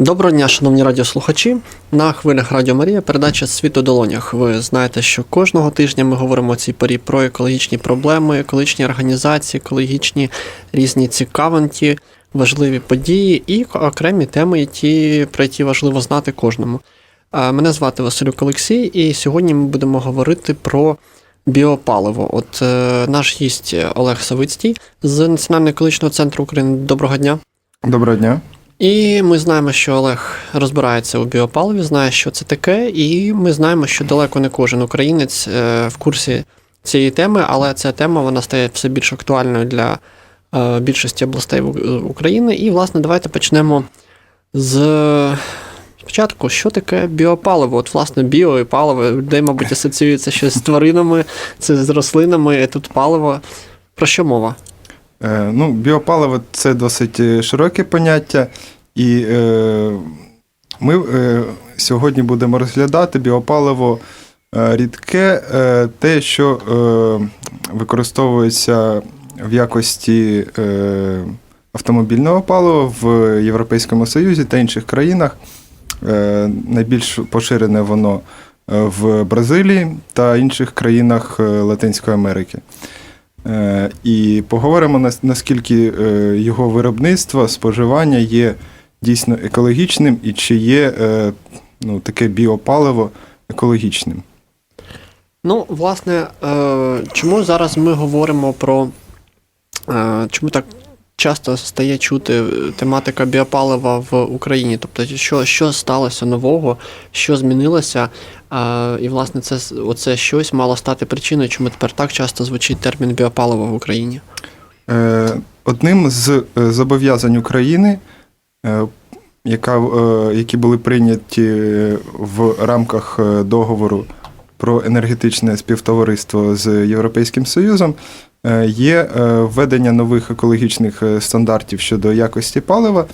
Доброго дня, шановні радіослухачі. На хвилях Радіо Марія передача Світ у долонях. Ви знаєте, що кожного тижня ми говоримо цій порі про екологічні проблеми, екологічні організації, екологічні різні цікавинті, важливі події і окремі теми, які, про які важливо знати кожному. Мене звати Василюк Олексій, і сьогодні ми будемо говорити про біопаливо. От е, наш гість Олег Савицький з Національного екологічного центру України. Доброго дня. Доброго дня. І ми знаємо, що Олег розбирається у біопаливі, знає, що це таке, і ми знаємо, що далеко не кожен українець е, в курсі цієї теми, але ця тема вона стає все більш актуальною для е, більшості областей України. І, власне, давайте почнемо з спочатку, що таке біопаливо? От, власне, біо і паливо людей, мабуть, асоціюється щось з тваринами, це з рослинами, тут паливо. Про що мова? Е, ну, біопаливо це досить е, широке поняття, і е, ми сьогодні будемо розглядати біопаливо рідке, те, що використовується в якості автомобільного палива в Європейському Союзі та інших країнах. Найбільш поширене воно в Бразилії та інших країнах Латинської Америки. Е, І поговоримо наскільки е, його виробництво, споживання є дійсно екологічним і чи є е, ну, таке біопаливо екологічним. Ну, власне, чому зараз ми говоримо про. Чому так часто стає чути тематика біопалива в Україні? Тобто, що, що сталося нового, що змінилося? Е, і, власне, це оце щось мало стати причиною, чому тепер так часто звучить термін біопаливо в Україні. Е, Одним з е, зобов'язань України, е, яка, е, які були прийняті е, в рамках е, договору про енергетичне співтовариство з Європейським Союзом, е, є е, введення нових екологічних е, стандартів щодо якості палива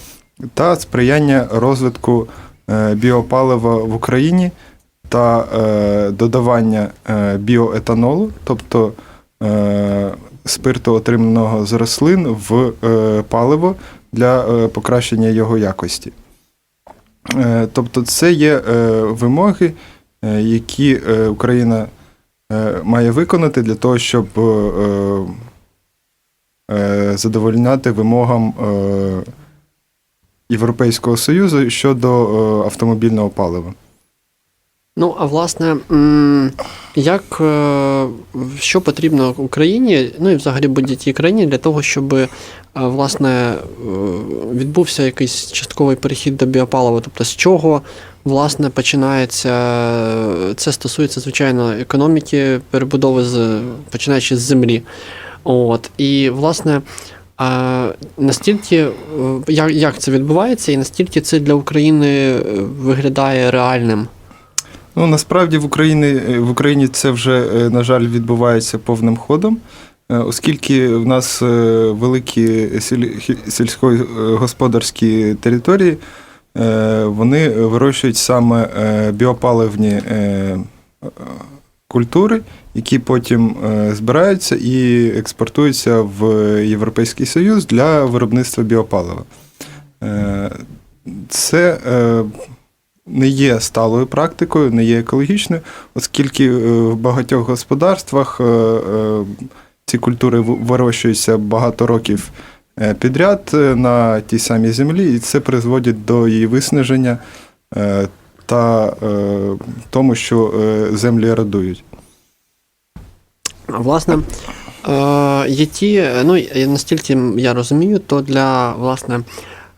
та сприяння розвитку е, біопалива в Україні та е, додавання е, біоетанолу, тобто е, спирту, отриманого з рослин, в е, паливо для е, покращення його якості. Е, Тобто, це є е, вимоги, е, які е, Україна е, має виконати для того, щоб е, е, задовольняти вимогам е, Європейського Союзу щодо е, автомобільного палива. Ну, а власне, як е, що потрібно Україні, ну і взагалі будь-якій країні для того, щоб е, власне е, відбувся якийсь частковий перехід до біопалива? Тобто з чого власне починається це стосується, звичайно, економіки, перебудови з починаючи з землі. От, і власне. А настільки е, як, як це відбувається, і настільки це для України е, виглядає реальним? Ну, насправді в Україні, в Україні це вже, е, на жаль, відбувається повним ходом, е, оскільки в нас е, великі сіль- сільськогосподарські території, е, вони вирощують саме е, біопаливні е, е, культури, які потім е, збираються і експортуються в Європейський Союз для виробництва біопалива. Е, Це е, не є сталою практикою, не є екологічною, оскільки е, в багатьох господарствах е, е, ці культури вирощуються багато років е, підряд е, на тій самій землі, і це призводить до її виснаження е, та е, тому, що е, землі радують. Власне, е, ті, ну, настільки я розумію, то для, власне,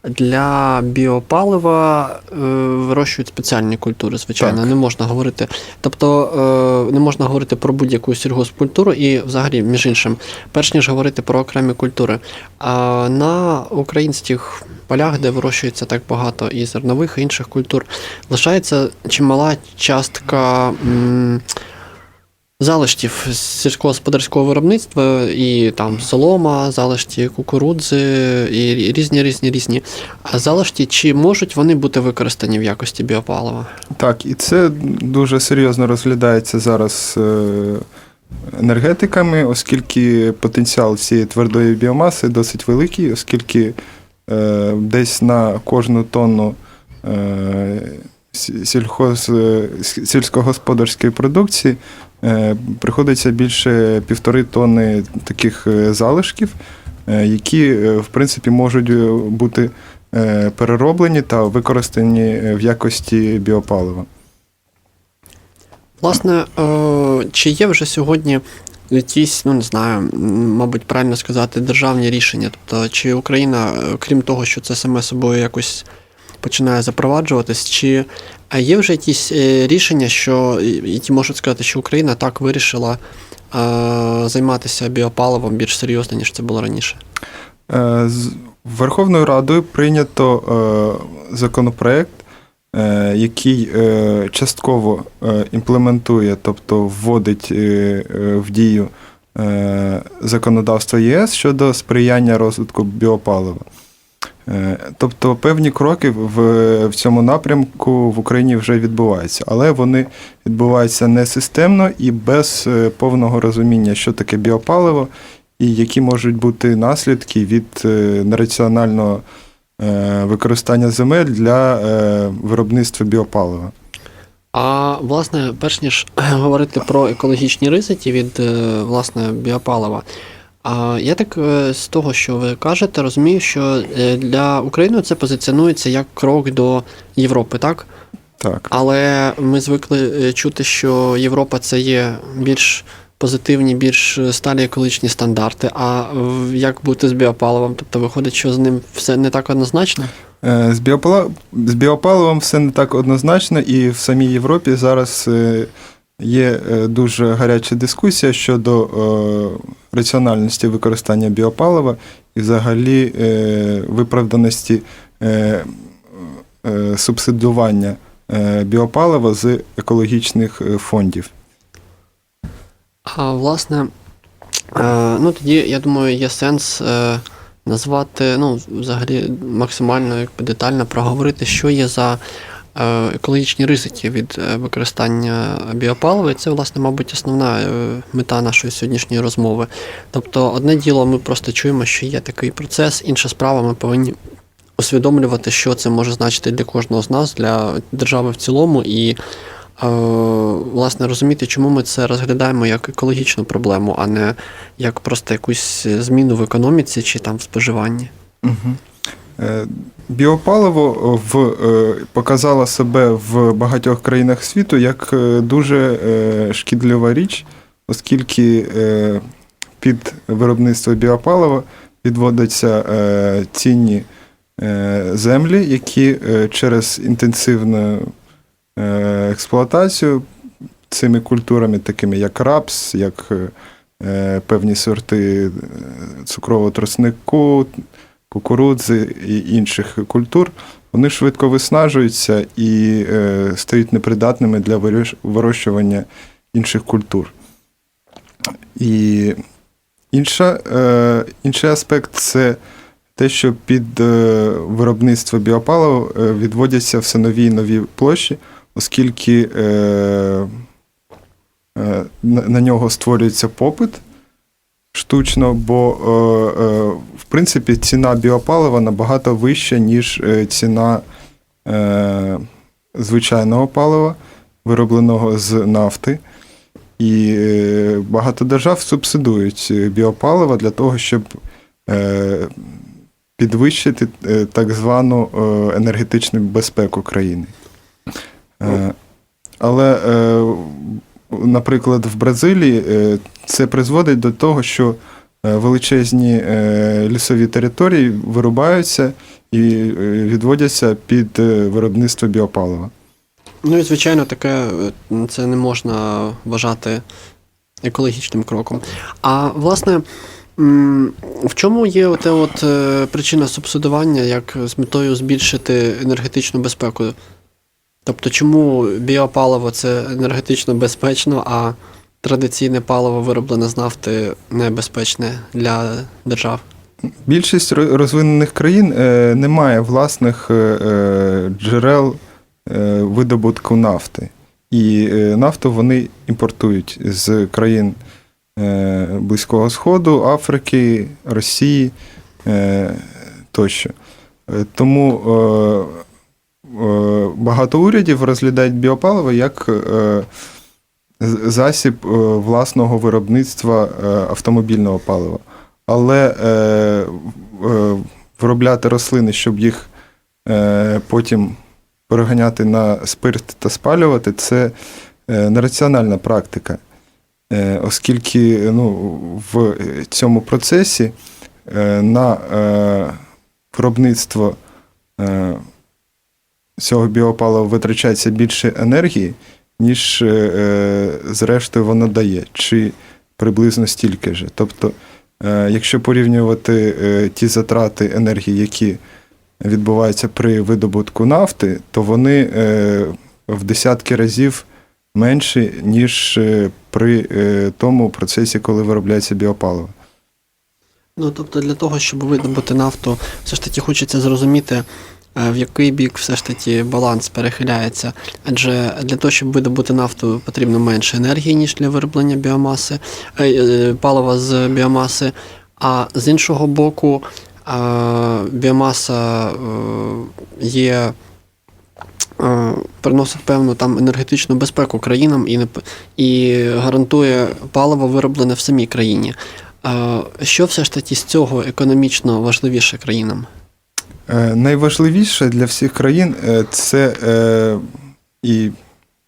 для біопалива е, вирощують спеціальні культури, звичайно, Так. не можна говорити. Тобто е, не можна говорити про будь-яку сільгоспкультуру і взагалі, між іншим, перш ніж говорити про окремі культури. А на українських полях, де вирощується так багато і зернових, і інших культур, лишається чимала частка. м, залишків сільськогосподарського виробництва і там солома, залишки кукурудзи і різні, різні, різні. А залишки, чи можуть вони бути використані в якості біопалива? Так, і це дуже серйозно розглядається зараз е, енергетиками, оскільки потенціал цієї твердої біомаси досить великий, оскільки е, десь на кожну тонну е, сільхоз, е, сільськогосподарської продукції приходиться більше півтори тонни таких е, залишків, е, які, е, в принципі, можуть е, бути е, перероблені та використані е, в якості біопалива. Власне, е, чи є вже сьогодні якісь, ну не знаю, мабуть, правильно сказати, державні рішення? Тобто, чи Україна, е, крім того, що це саме собою якось починає запроваджуватись, чи е, є вже якісь е, рішення, що які можуть сказати, що Україна так вирішила е, займатися біопаливом більш серйозно, ніж це було раніше? Верховною Радою прийнято законопроект, який частково імплементує, тобто вводить в дію законодавство ЄС щодо сприяння розвитку біопалива. Е, Тобто певні кроки в, в цьому напрямку в Україні вже відбуваються, але вони відбуваються не системно і без е, повного розуміння, що таке біопаливо і які можуть бути наслідки від е, нераціонального використання земель для виробництва біопалива. А власне, перш ніж говорити про екологічні ризики від власне біопалива, а я так е, з того, що ви кажете, розумію, що е, для України це позиціонується як крок до Європи, так? Так. Але ми звикли е, чути, що Європа це є більш позитивні, більш сталі екологічні стандарти. А як бути з біопаливом? Тобто виходить, що з ним все не так однозначно? З, біопаливом все не так однозначно, і в самій Європі зараз є е, дуже гаряча дискусія щодо е, раціональності використання біопалива і взагалі е, виправданості субсидування біопалива з екологічних фондів. А власне, ну тоді, я думаю, є сенс назвати, ну, взагалі, максимально детально проговорити, що є за екологічні ризики від е, використання біопалива. Це, власне, мабуть, основна е, мета нашої сьогоднішньої розмови. Тобто, одне діло, ми просто чуємо, що є такий процес, інша справа, ми повинні усвідомлювати, що це може значити для кожного з нас, для держави в цілому, і е, власне розуміти, чому ми це розглядаємо як екологічну проблему, а не як просто якусь зміну в економіці чи там в споживанні. Угу. Біопаливо в, е, показало себе в багатьох країнах світу як е, дуже е, шкідлива річ, оскільки е, під виробництво біопалива відводяться е, цінні е, землі, які е, через інтенсивну е, експлуатацію цими культурами, такими як рапс, як е, е, певні сорти е, цукрового троснику, кукурудзи і інших культур, вони швидко виснажуються і е, стають непридатними для вирощування інших культур. І інша, е, інший аспект це те, що під е, виробництво біопалива е, відводяться все нові і нові площі, оскільки на нього створюється попит штучно, бо е, е, в принципі ціна біопалива набагато вища, ніж е, ціна звичайного палива, виробленого з нафти. І багато держав субсидують біопаливо для того, щоб підвищити так звану енергетичну безпеку країни. Але, наприклад, в Бразилії е, це призводить до того, що е, величезні е, лісові території вирубаються і відводяться під виробництво біопалива. Ну і звичайно, таке це не можна вважати екологічним кроком. А власне, в чому є оте от причина субсидування як з метою збільшити енергетичну безпеку? Тобто, чому біопаливо це енергетично безпечно, а традиційне паливо, вироблене з нафти, небезпечне для держав? Більшість розвинених країн е, не має власних е, е, джерел видобутку нафти. І нафту вони імпортують з країн Близького Сходу, Африки, Росії тощо. Тому багато урядів розглядають біопаливо як е, засіб е, власного виробництва е, автомобільного палива. Але е, е, виробляти рослини, щоб їх е, потім переганяти на спирт та спалювати, це е, нераціональна практика. Е, Оскільки ну, в цьому процесі е, на е, виробництво е, цього біопалива витрачається більше енергії, ніж е, е, зрештою воно дає, чи приблизно стільки ж. Тобто, е, якщо порівнювати ті затрати енергії, які відбуваються при видобутку нафти, то вони в десятки разів менші, ніж при тому процесі, коли виробляється біопаливо. Ну, тобто, для того, щоб видобути нафту, все ж таки хочеться зрозуміти, в який бік все ж таки баланс перехиляється. Адже для того, щоб видобути нафту, потрібно менше енергії, ніж для вироблення біомаси, е, е, палива з біомаси. А з іншого боку, е, біомаса е, є. е, Приносить певну там енергетичну безпеку країнам і, не і гарантує паливо вироблене в самій країні. Е, Що все ж таки з цього економічно важливіше країнам? Е, Найважливіше для всіх країн е, це е, і,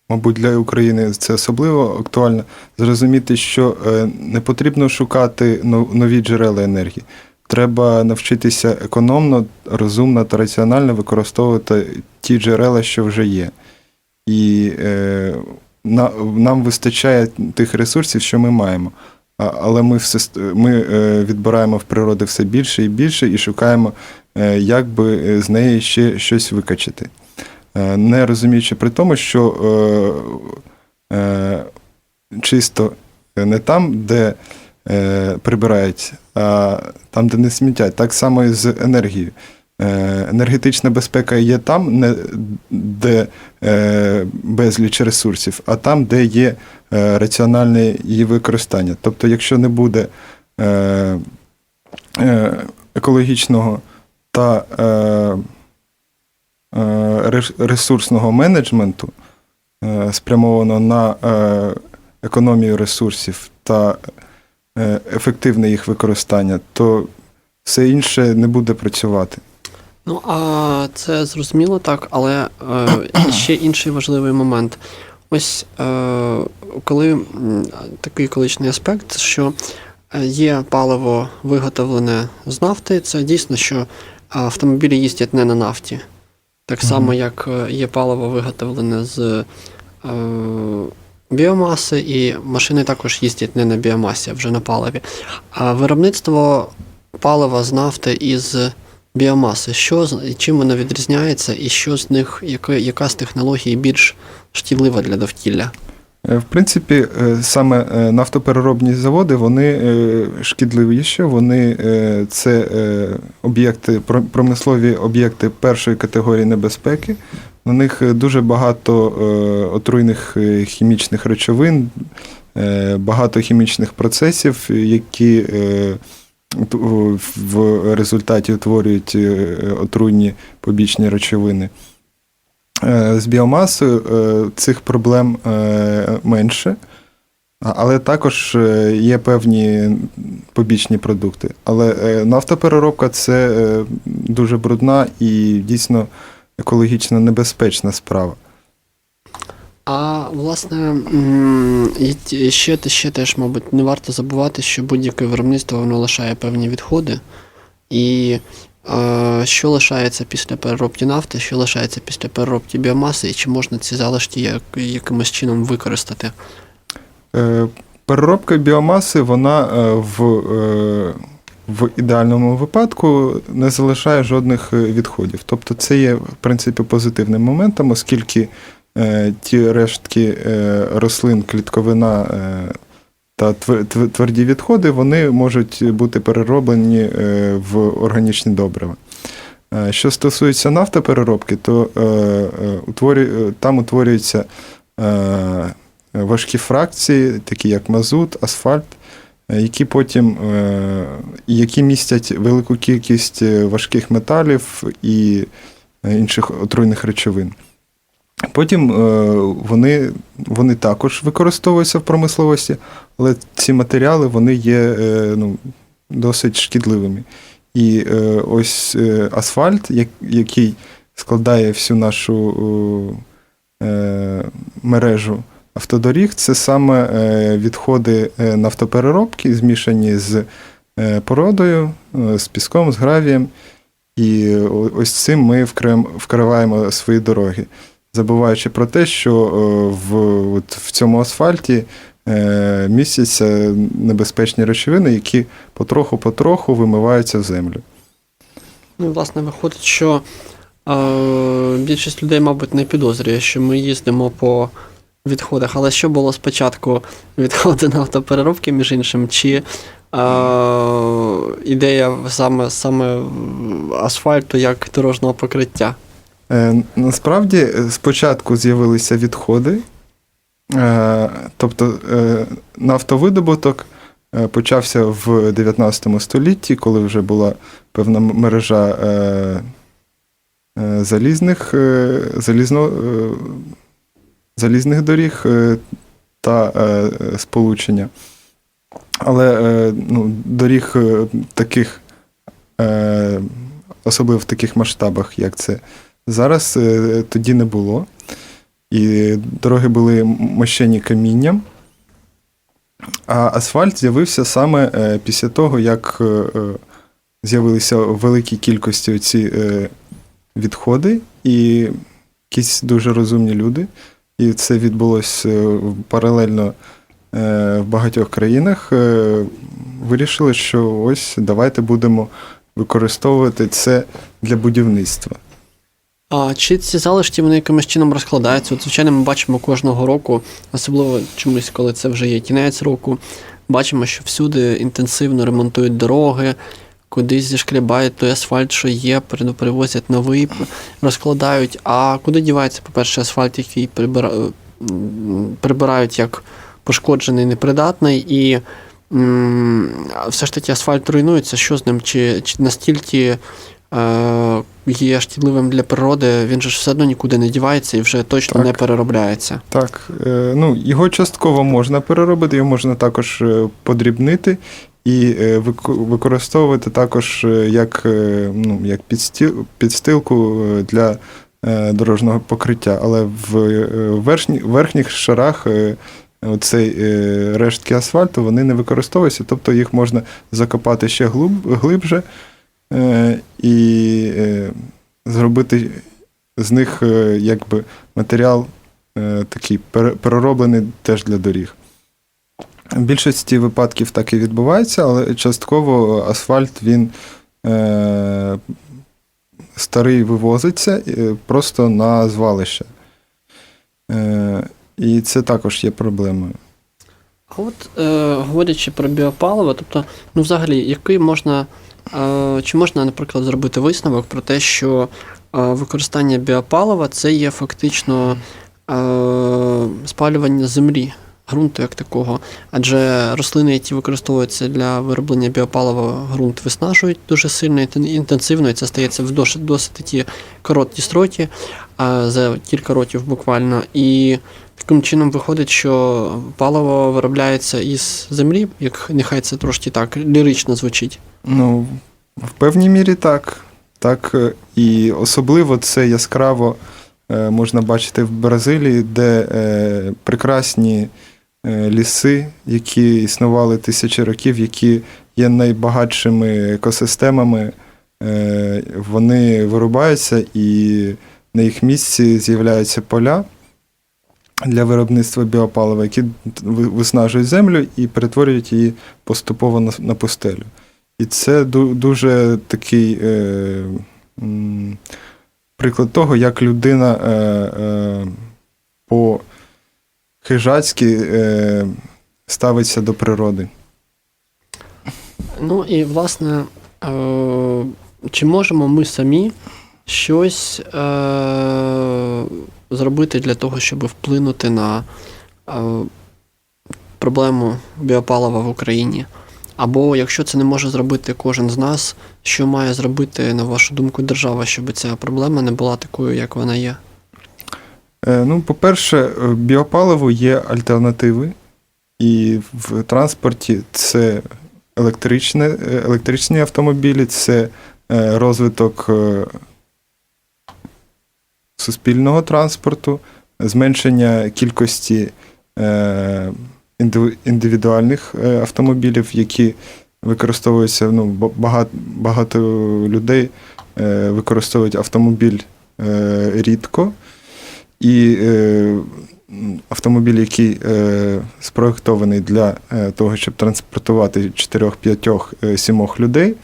мабуть, для України це особливо актуально зрозуміти, що не потрібно шукати нові джерела енергії. Треба навчитися економно, розумно та раціонально використовувати ті джерела, що вже є. І е, на, нам вистачає тих ресурсів, що ми маємо. Але ми, все, ми е, відбираємо в природи все більше і більше і шукаємо е, як би е, з неї ще щось викачати. Не розуміючи при тому, що чисто не там, де прибирають, а там, де не смітять. Так само і з енергією. Е, Енергетична безпека є там, не, де е, безліч ресурсів, а там, де є е, раціональне її використання. Тобто, якщо не буде екологічного та ресурсного менеджменту, спрямовано на економію ресурсів та ефективне їх використання, то все інше не буде працювати. Ну, а це зрозуміло так, але е, ще інший важливий момент. Ось е, коли такий екологічний аспект, що е, є паливо виготовлене з нафти, це дійсно, що автомобілі їздять не на нафті. Так само, як е, є паливо виготовлене з е, біомаси, і машини також їздять не на біомасі, а вже на паливі. А виробництво палива з нафти із біомаси, що чим воно відрізняється, і що з них, яка, яка з технологій більш шкідлива для довкілля? Е, В принципі, е, саме е, нафтопереробні заводи вони шкідливіші, вони це об'єкти, промислові об'єкти першої категорії небезпеки. На них дуже багато отруйних хімічних речовин, багато хімічних процесів, які в результаті утворюють е, отруйні побічні речовини. Е, З біомасою е, цих проблем менше, але також є певні побічні продукти. Але нафтопереробка це дуже брудна і дійсно екологічно небезпечна справа. А власне, і ще, ще теж, мабуть, не варто забувати, що будь-яке виробництво воно лишає певні відходи. І е, що лишається після переробки нафти, що лишається після переробки біомаси, і чи можна ці залишки як, якимось чином використати? Е, Переробка біомаси, вона е, в, е, в ідеальному випадку не залишає жодних е, відходів. Тобто це є, в принципі, позитивним моментом, оскільки ті рештки е, рослин, клітковина е, та тверді відходи, вони можуть бути перероблені е, в органічні добрива. Е, Що стосується нафтопереробки, то е, е, е, там утворюються е, важкі фракції, такі як мазут, асфальт, е, які потім е, які містять велику кількість е, важких металів і е, інших отруйних речовин. Потім е, вони, вони також використовуються в промисловості, але ці матеріали вони є е, ну, досить шкідливими. І е, ось асфальт, який складає всю нашу мережу автодоріг, це саме відходи нафтопереробки, змішані з породою, з піском, з гравієм. І ось цим ми вкриваємо свої дороги, забуваючи про те, що е, в, от в цьому асфальті е, містяться небезпечні речовини, які потроху-потроху вимиваються в землю. Ну, власне, виходить, що е, більшість людей, мабуть, не підозрює, що ми їздимо по відходах. Але що було спочатку відходи на автопереробки, між іншим, чи е, ідея саме, саме асфальту як дорожнього покриття? Е, Насправді е, спочатку з'явилися відходи, е, тобто нафтовидобуток почався в 19 столітті, коли вже була певна мережа залізних, залізно, залізних доріг та сполучення. Але ну, доріг таких, особливо в таких масштабах, як це Зараз е, тоді не було. І дороги були мощені камінням. А асфальт з'явився саме е, після того, як е, з'явилися в великій кількості ці відходи, і якісь дуже розумні люди. І це відбулося паралельно в багатьох країнах. Вирішили, що ось давайте будемо використовувати це для будівництва. А чи ці залишки вони якимось чином розкладаються? От, звичайно, ми бачимо кожного року, особливо чомусь, коли це вже є кінець року, бачимо, що всюди інтенсивно ремонтують дороги, кудись зішкрібають той асфальт, що є, пере- перевозять новий, розкладають. А куди дівається, по-перше, асфальт, який прибира... прибирають як пошкоджений, непридатний, і м, все ж таки асфальт руйнується, що з ним? Чи, чи настільки є шкідливим для природи, він же ж все одно нікуди не дівається і вже точно Так. не переробляється. Так, е, ну, його частково можна переробити, його можна також е, подрібнити і е, використовувати також е, як, е, ну, як підстіл, підстилку е, для е, дорожнього покриття. Але в е, верхні, верхніх шарах е, оцей е, рештки асфальту вони не використовуються, тобто їх можна закопати ще глиб, глибше е, і е, зробити з них е, якби матеріал е, такий перероблений теж для доріг. В більшості випадків так і відбувається, але частково асфальт він е, старий вивозиться е, просто на звалище. Е, і це також є проблемою. А от е, говорячи про біопаливо, тобто, ну взагалі, який можна, е, чи можна, наприклад, зробити висновок про те, що використання біопалива це є фактично спалювання землі, ґрунту як такого. Адже рослини, які використовуються для вироблення біопалива, ґрунт виснажують дуже сильно і інтенсивно, і це стається в досить, досить такі короткі строки, за кілька років буквально. І Таким чином виходить, що паливо виробляється із землі, як нехай це трошки так лірично звучить. Ну, в певній мірі так. Так, е, і особливо це яскраво е, можна бачити в Бразилії, де е, прекрасні ліси, які існували тисячі років, які є найбагатшими екосистемами, вони вирубаються і на їх місці з'являються поля для виробництва біопалива, які ви- виснажують землю і перетворюють її поступово на пустелю. І це дуже такий е, приклад того, як людина е, е, по хижацьки е, ставиться до природи. Ну і власне, е, чи можемо ми самі щось е, зробити для того, щоб вплинути на е, проблему біопалива в Україні? Або якщо це не може зробити кожен з нас, що має зробити, на вашу думку, держава, щоб ця проблема не була такою, як вона є? Е, Ну, по-перше, е, біопаливу є альтернативи, і в транспорті це електричне, е, електричні автомобілі, це розвиток суспільного транспорту, зменшення кількості індивідуальних е, автомобілів, які використовуються. Ну, ба- багато, багато людей е, використовують автомобіль е, рідко. І автомобіль, який спроєктований для того, щоб транспортувати 4, 5, 7 людей,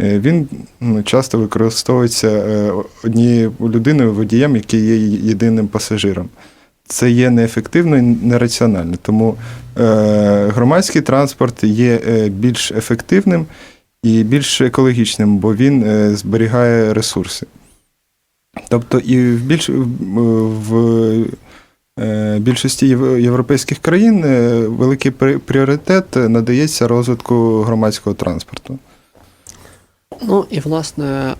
він ну, часто використовується однією людиною, водієм, який є єдиним пасажиром. Це є неефективно і нераціонально. Тому е, громадський транспорт є е, більш ефективним і більш екологічним, бо він е, зберігає ресурси. Тобто і в більш в більшості європейських країн великий пріоритет надається розвитку громадського транспорту. Ну і власне,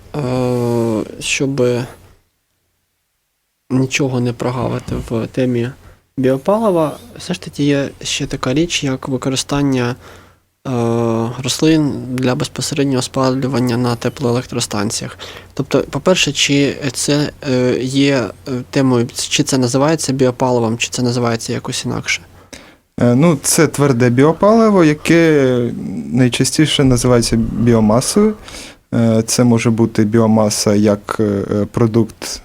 щоб нічого не прогавити в темі біопалива, все ж таки є ще така річ, як використання е, рослин для безпосереднього спалювання на теплоелектростанціях. Тобто, по-перше, чи це е, є е, темою, чи це називається біопаливом, чи це називається якось інакше? Е, Ну, це тверде біопаливо, яке найчастіше називається біомасою. Е, Це може бути біомаса як продукт,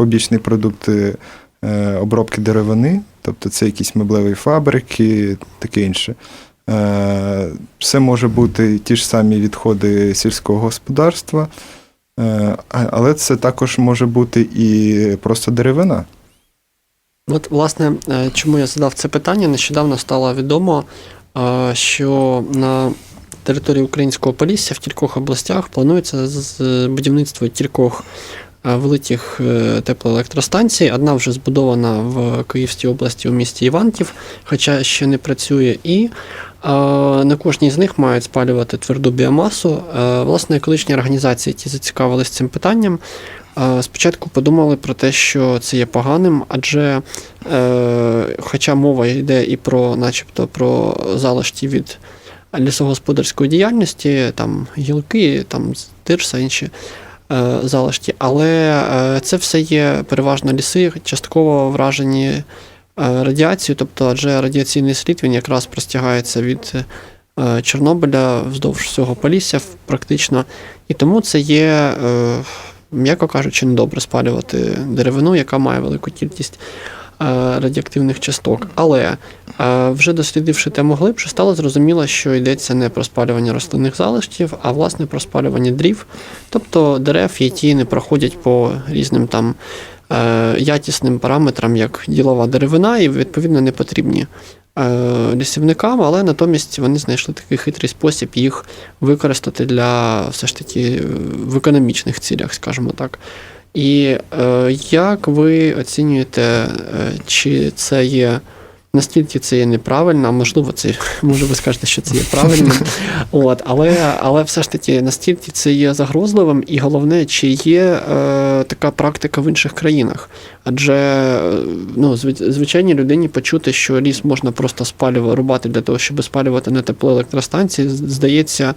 е, побічний продукт е, обробки деревини, тобто це якісь меблеві фабрики, таке інше. Е, Це може бути ті ж самі відходи сільського господарства, е, але це також може бути і просто деревина. От, власне, чому я задав це питання? Нещодавно стало відомо, що на території українського Полісся в кількох областях планується будівництво кількох великих е, теплоелектростанцій. Одна вже збудована в Київській області у місті Іванків, хоча ще не працює. І е, на кожній з них мають спалювати тверду біомасу. Е, Власне, екологічні організації, які зацікавились цим питанням, е, спочатку подумали про те, що це є поганим, адже е, хоча мова йде і про, начебто, про залишки від лісогосподарської діяльності, там гілки, там тирса, інші е, залишки, але е, це все є переважно ліси, частково вражені е, радіацією, тобто адже радіаційний слід він якраз простягається від е, Чорнобиля вздовж всього Полісся практично. І тому це є, е, м'яко кажучи, недобре спалювати деревину, яка має велику кількість е, радіоактивних часток. Але е, вже дослідивши тему глибше, стало зрозуміло, що йдеться не про спалювання рослинних залишків, а власне про спалювання дрів, тобто дерев, які не проходять по різним там е, якісним параметрам, як ділова деревина, і відповідно не потрібні е, лісівникам, але натомість вони знайшли такий хитрий спосіб їх використати для все ж таки е, в цілях, скажімо так. І е, як ви оцінюєте, е, чи це є наскільки це є неправильно, а можливо, це може ви скажете, що це є правильним. От, але, але все ж таки, настільки це є загрозливим, і головне, чи є е, така практика в інших країнах. Адже е, ну, звичайній людині почути, що ліс можна просто спалювати, рубати для того, щоб спалювати на теплоелектростанції, здається,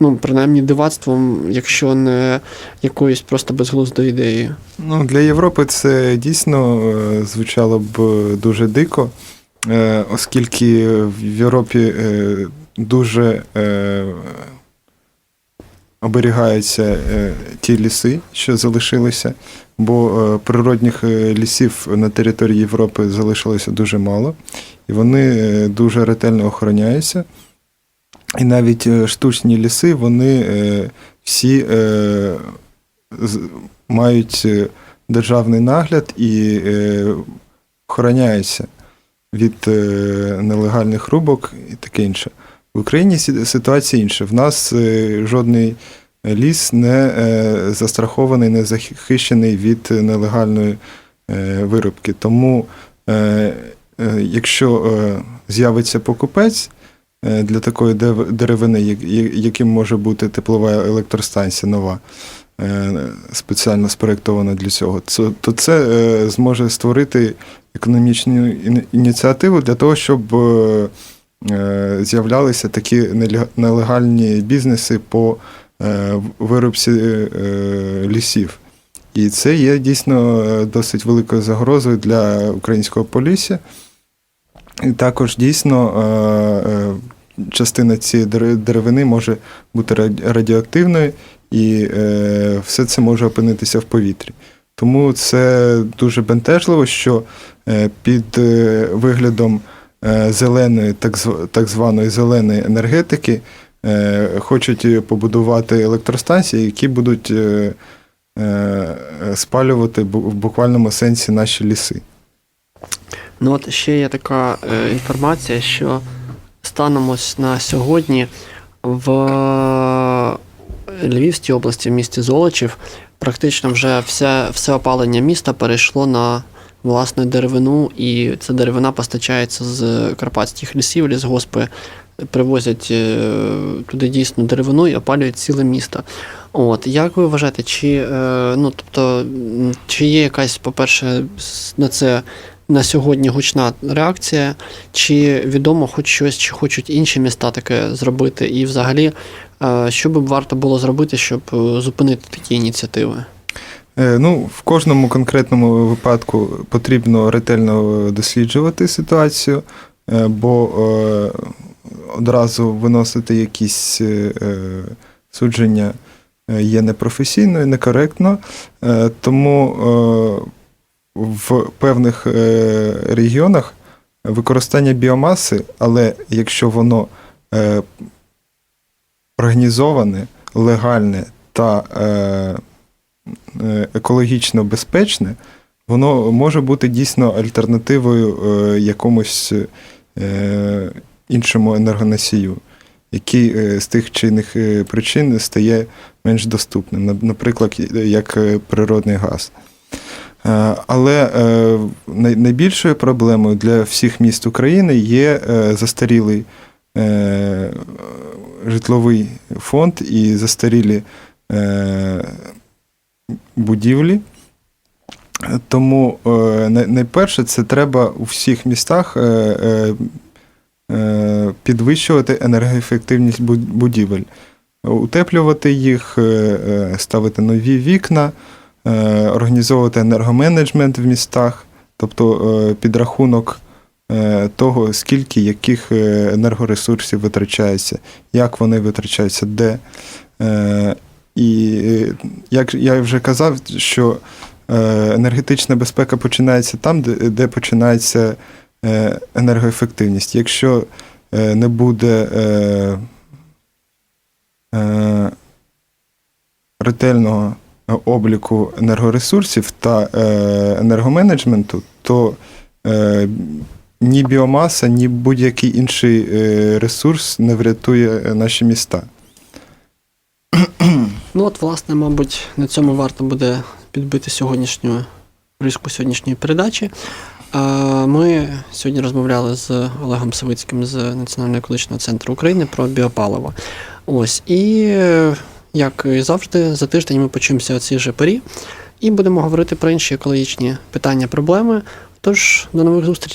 ну, принаймні дивацтвом, якщо не якоюсь просто безглуздою ідеєю. Ну, для Європи це дійсно е, звучало б е, дуже дико, оскільки в Європі е, дуже е, оберігаються е, ті ліси, що залишилися, бо е, природних е, лісів на території Європи залишилося дуже мало, і вони е, дуже ретельно охороняються. І навіть е, штучні ліси, вони е, всі е, мають е, державний нагляд і е, охороняються від е, нелегальних рубок і таке інше. В Україні ситуація інша. В нас е, жодний ліс не е, застрахований, не захищений від нелегальної вирубки. Тому, якщо з'явиться покупець для такої деревини, яким може бути теплова електростанція нова, спеціально спроєктовано для цього, то це е, зможе створити економічну ініціативу для того, щоб е, е, з'являлися такі нелегальні бізнеси по е, виробці е, лісів. І це є дійсно е, досить великою загрозою для українського полісся. І також дійсно е, е, частина цієї деревини може бути радіоактивною, і е, все це може опинитися в повітрі. Тому це дуже бентежливо, що е, під е, виглядом е, зеленої, так, зв- так званої зеленої енергетики, хочуть побудувати електростанції, які будуть спалювати в буквальному сенсі наші ліси. Ну от ще є така інформація, що станом ось на сьогодні в Львівській області, в місті Золочів, практично вже все, все опалення міста перейшло на власне деревину, і ця деревина постачається з карпатських лісів, лісгоспи привозять е, туди дійсно деревину і опалюють ціле місто. От як ви вважаєте, чи е, ну тобто, чи є якась, по-перше, на це на сьогодні гучна реакція, чи відомо хоч щось, чи хочуть інші міста таке зробити, і взагалі, е, що би варто було зробити, щоб е, зупинити такі ініціативи? Е, Ну, в кожному конкретному випадку потрібно ретельно досліджувати ситуацію, бо одразу виносити якісь судження є непрофесійно і некоректно. Тому в певних е, регіонах використання біомаси, але якщо воно е, організоване, легальне та е, екологічно безпечне, воно може бути дійсно альтернативою якомусь іншому енергоносію, який з тих чи інших причин стає менш доступним, наприклад, як природний газ. Е, Але е, найбільшою проблемою для всіх міст України є е, застарілий житловий фонд і застарілі будівлі. Тому найперше це треба у всіх містах підвищувати енергоефективність будівель, утеплювати їх, ставити нові вікна, організовувати енергоменеджмент в містах, тобто е, підрахунок е, того, скільки яких е, енергоресурсів витрачається, як вони витрачаються, де. Е, І е, як я вже казав, що е, енергетична безпека починається там, де, починається е, енергоефективність. Якщо е, не буде е, е, ретельного обліку енергоресурсів та е, енергоменеджменту, то е, ні біомаса, ні будь-який інший е, ресурс не врятує наші міста. Ну от, власне, мабуть, на цьому варто буде підбити сьогоднішню риску сьогоднішньої передачі. Ми сьогодні розмовляли з Олегом Савицьким з Національного екологічного центру України про біопаливо. Ось і як і завжди, за тиждень ми почуємося о цій же порі і будемо говорити про інші екологічні питання, проблеми. Тож до нових зустрічей.